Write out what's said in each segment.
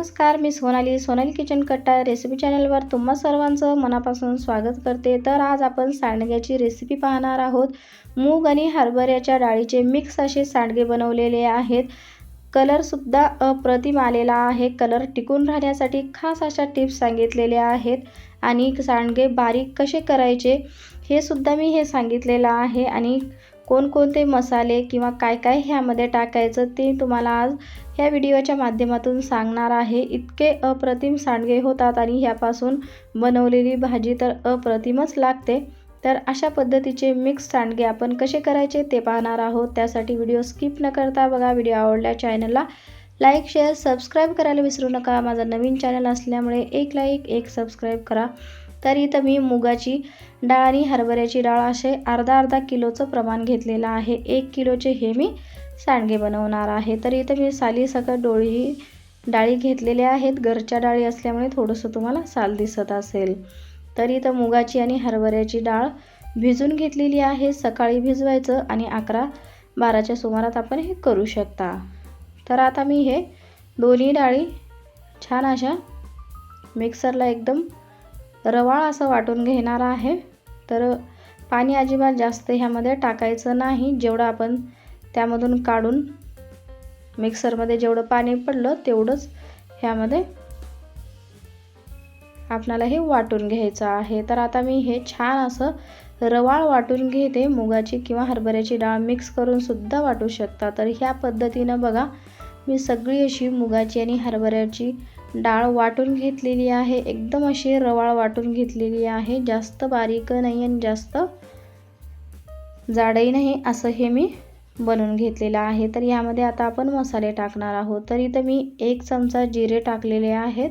नमस्कार मी Sonali. Sonali kitchen Katta recipe चॅनलवर तुम्हा सर्वांचं मनापासून स्वागत करते. तर आज आपण सांडग्याची रेसिपी पाहणार आहोत. मूग आणि हरभऱ्याच्या डाळीचे मिक्स असे सांडगे बनवलेले आहेत. कलरसुद्धा अप्रतिम आलेला आहे. कलर टिकून राहण्यासाठी खास अशा टिप्स सांगितलेल्या आहेत. आणि सांडगे बारीक कसे करायचे हे सुद्धा मी हे सांगितलेलं आहे. आणि कोणकोणते मसाले किंवा काय काय ह्यामध्ये टाकायचं ते तुम्हाला आज ह्या व्हिडिओच्या माध्यमातून सांगणार आहे. इतके अप्रतिम सांडगे होतात आणि ह्यापासून बनवलेली भाजी तर अप्रतिमच लागते. तर अशा पद्धतीचे मिक्स सांडगे आपण कसे करायचे ते पाहणार आहोत. त्यासाठी व्हिडिओ स्किप न करता बघा. व्हिडिओ आवडल्या चॅनलला लाईक शेअर सबस्क्राईब करायला विसरू नका. माझा नवीन चॅनल असल्यामुळे एक लाईक एक सबस्क्राईब करा. तर इथं मी मुगाची डाळ आणि हरभऱ्याची डाळ असे अर्धा अर्धा किलोचं प्रमाण घेतलेलं आहे. एक किलोचे हे मी सांडगे बनवणार आहे. तर इथं मी सालीसकट डोळी डाळी घेतलेल्या आहेत. घरच्या डाळी असल्यामुळे थोडंसं तुम्हाला साल दिसत असेल. तर इथं मुगाची आणि हरभऱ्याची डाळ भिजून घेतलेली आहे. सकाळी भिजवायचं आणि अकरा बाराच्या सुमारात आपण हे करू शकता. तर आता मी हे दोन्ही डाळी छान अशा मिक्सरला एकदम रवाळ असं वाटून घेणार आहे. तर पाणी अजिबात जास्त ह्यामध्ये टाकायचं नाही. जेवढं आपण त्यामधून काढून मिक्सरमध्ये जेवढं पाणी पडलं तेवढंच ह्यामध्ये आपणाला हे वाटून घ्यायचं आहे. तर आता मी हे छान असं रवाळ वाटून घेते. मुगाची किंवा हरभऱ्याची डाळ मिक्स करून सुद्धा वाटू शकता. तर ह्या पद्धतीनं बघा मी सगळी अशी मुगाची आणि हरभऱ्याची डाळ वाटून घेतलेली आहे. एकदम अशी रवाळ वाटून घेतलेली आहे. जास्त बारीक नाही आणि जास्त जाडही नाही असं हे मी बनवून घेतलेलं आहे. तर यामध्ये आता आपण मसाले टाकणार आहोत. तर इथं मी एक चमचा जिरे टाकलेले आहेत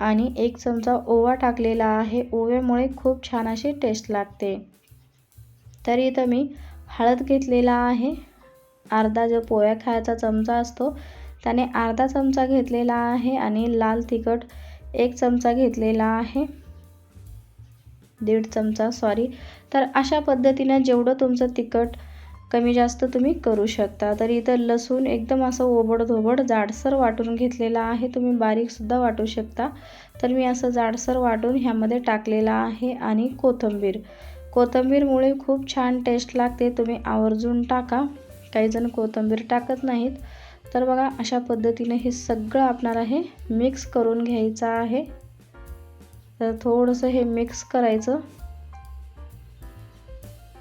आणि एक चमचा ओवा टाकलेला आहे. ओव्यामुळे खूप छान अशी टेस्ट लागते. तर इथं मी हळद घेतलेला आहे. अर्धा जो पोया खायचा चमचा असतो त्याने अर्धा चमचा घेतलेला आहे आणि लाल तिखट एक चमचा घेतलेला आहे. दीड चमचा सॉरी तर अशा पद्धतीनं जेवढं तुमचं तिखट कमी जास्त तुम्ही करू शकता. तर इथं लसूण एकदम असं ओबडधोबड जाडसर वाटून घेतलेला आहे. तुम्ही बारीकसुद्धा वाटू शकता. तर मी असं जाडसर वाटून ह्यामध्ये टाकलेला आहे आणि कोथिंबीर. कोथिंबीरमुळे खूप छान टेस्ट लागते. तुम्ही आवर्जून टाका. काही जण कोथिंबीर टाकत नाहीत. तर बघा अशा पद्धतीने हे सगळं आपणाला हे मिक्स करून घ्यायचं आहे. तर थोडंसं हे मिक्स करायचं.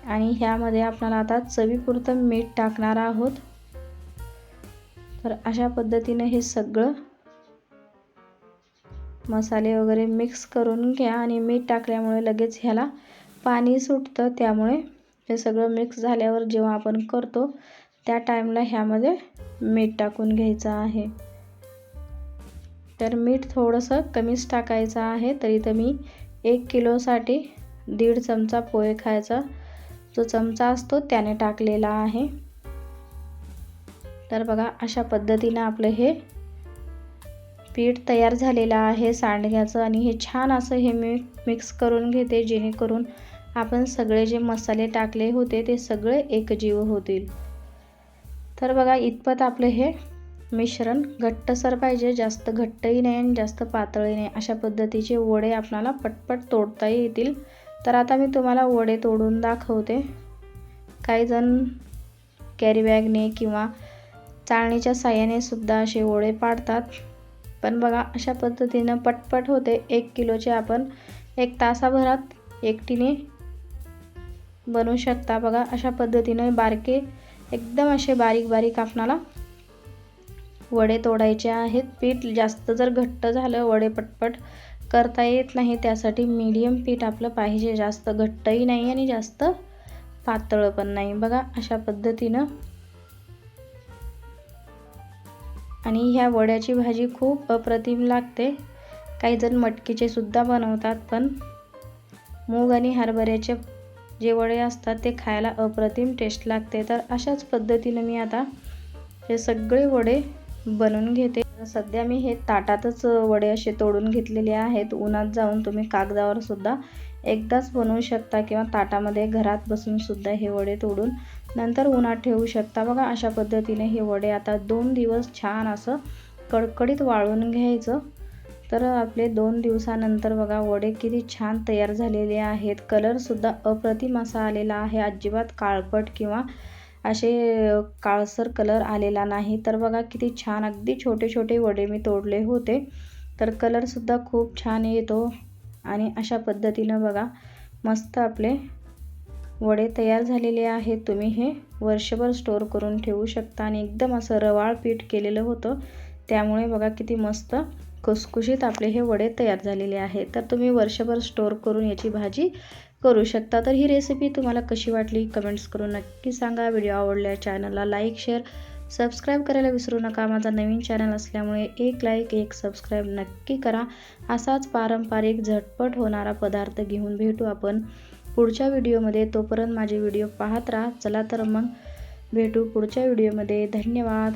आणि ह्यामध्ये आपल्याला आता चवीपुरतं मीठ टाकणार आहोत. तर अशा पद्धतीने हे सगळं मसाले वगैरे मिक्स करून घ्या आणि मीठ टाकल्यामुळे लगेच ह्याला पाणी सुटतं. त्यामुळे हे सगळं मिक्स झाल्यावर जेव्हा आपण करतो त्या टाईमला ह्यामध्ये मीठ टाकून घ्यायचं आहे. तर मीठ थोडंसं कमीच टाकायचं आहे तरी तर मी एक किलोसाठी दीड चमचा पोहे खायचा जो चमचा असतो त्याने टाकलेला आहे. तर बघा अशा पद्धतीनं आपलं हे पीठ तयार झालेलं आहे सांडग्याचं आणि हे छान असं हे मी मिक्स करून घेते जेणेकरून आपण सगळे जे मसाले टाकले होते ते सगळे एकजीव होतील. तर बघा इतपत आपलं हे मिश्रण घट्टसर पाहिजे. जास्त घट्टही नाही आणि जास्त पातळही नाही. अशा पद्धतीचे वडे आपल्याला पटपट तोडता येतील. तर आता मी तुम्हाला वडे तोडून दाखवते. काही जण कॅरीबॅगने किंवा चाळणीच्या साह्याने सुद्धा असे वडे पाडतात. पण बघा अशा पद्धतीनं पटपट होते. एक किलोचे आपण एक तासाभरात एकटीने बनवू शकता. बघा अशा पद्धतीनं बारके एकदम असे बारीक बारीक आपणाला वडे तोडायचे आहेत. पीठ जास्त जर घट्ट झालं वडे पटपट करता येत नाही त्यासाठी मीडियम पीठ आपलं पाहिजे. जास्त घट्टही नाही आणि जास्त पातळ पण नाही. बघा अशा पद्धतीनं. आणि ह्या वड्याची भाजी खूप अप्रतिम लागते. काही जण मटकीचे सुद्धा बनवतात पण मूग आणि हरभऱ्याचे जे वडे असतात ते खायला अप्रतिम टेस्ट लागते. तर अशाच पद्धतीनं मी आता हे सगळे वडे बनवून घेते. सध्या मी हे ताटातच वडे असे तोडून घेतलेले आहेत. उन्हात जाऊन तुम्ही कागदावर सुद्धा एकदाच बनवू शकता किंवा ताटामध्ये घरात बसून सुद्धा हे वडे तोडून नंतर उन्हात ठेवू शकता. बघा अशा पद्धतीने हे वडे आता दोन दिवस छान असं कडकडीत वाळून घ्यायचं. तर आपले दोन दिवसानंतर बघा वडे किती छान तयार झालेले आहेत. कलरसुद्धा अप्रतिम असा आलेला आहे. अजिबात काळपट किंवा असे काळसर कलर आलेला नाही. तर बघा किती छान अगदी छोटे छोटे वडे मी तोडले होते. तर कलरसुद्धा खूप छान येतो. आणि अशा पद्धतीनं बघा मस्त आपले वडे तयार झालेले आहेत. तुम्ही हे वर्षभर स्टोअर करून ठेवू शकता. आणि एकदम असं रवाळ पीठ केलेलं होतं. त्यामुळे बघा किती मस्त खुसखुशीत आपले हे वडे तयार झालेले आहेत. तर तुम्ही वर्षभर स्टोअर करून याची भाजी करू शकता. तर ही रेसिपी तुम्हाला कशी वाटली? कमेंट्स करून नक्की सांगा. व्हिडिओ आवडल्या चॅनलला लाईक शेअर सबस्क्राईब करायला विसरू नका. माझा नवीन चॅनल असल्यामुळे एक लाईक एक सबस्क्राईब नक्की करा. असाच पारंपरिक झटपट होणारा पदार्थ घेऊन भेटू आपण पुढच्या व्हिडिओमध्ये तोपर्यंत माझे व्हिडिओ पाहत राहा. चला तर मग भेटू पुढच्या व्हिडिओमध्ये धन्यवाद.